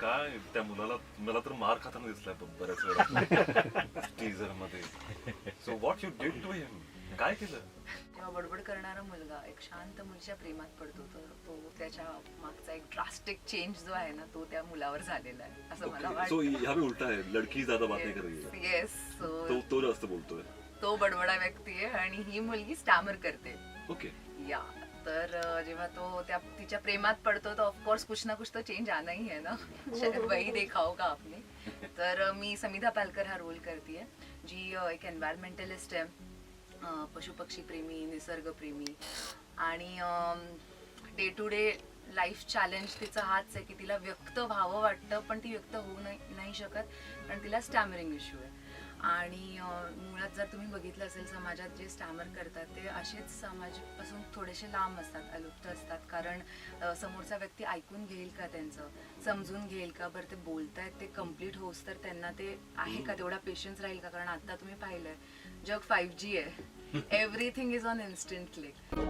काय? त्या मुलाला मला तर मार खाताना दिसलाय ब- बऱ्याच वेळा. टीजरमध्ये so what you did to him काय केलं? जेव्हा बडबड करणारा मुलगा एक शांत मुलीच्या प्रेमात पडतो. तर तो त्याच्या मागचा एक ड्रास्टिक चेंज जो आहे ना तो त्या मुलावर झालेला आहे. असं मला सो यहाँ पे उलटा है लड़की ज्यादा बात नहीं कर रही वाटतं है येस तो तो जास्त बोलतोय. तो बडबडा व्यक्ती आहे आणि ही मुलगी स्टॅमर करते. ओके या. तर जेव्हा तो त्या तिच्या प्रेमात पडतो तर ऑफकोर्स कुछ ना कुछ तो चेंज आना ही है ना. वही देखाओ का आपने. तर मी समिधा पालकर हा रोल करते जी एक एन्व्हायरमेंटलिस्ट आहे पशुपक्षी प्रेमी निसर्गप्रेमी आणि day to day life challenge तिचा हाच आहे की तिला व्यक्त व्हावं वाटतं पण ती व्यक्त होऊ नाही शकत. कारण तिला स्टॅमरिंग इश्यू आहे. आणि मुळात जर तुम्ही बघितलं असेल समाजात जे स्टॅमर करतात ते असेच समाजापासून थोडेसे लांब असतात अलुप्त असतात. कारण समोरचा व्यक्ती ऐकून घेईल का त्यांचं? समजून घेईल का? बरं ते बोलतायत ते कंप्लीट होस तर त्यांना ते आहे का? तेवढा पेशन्स राहील का? कारण आता तुम्ही पाहिलंय जग फाईव्ह जी आहे. Everything is on instant click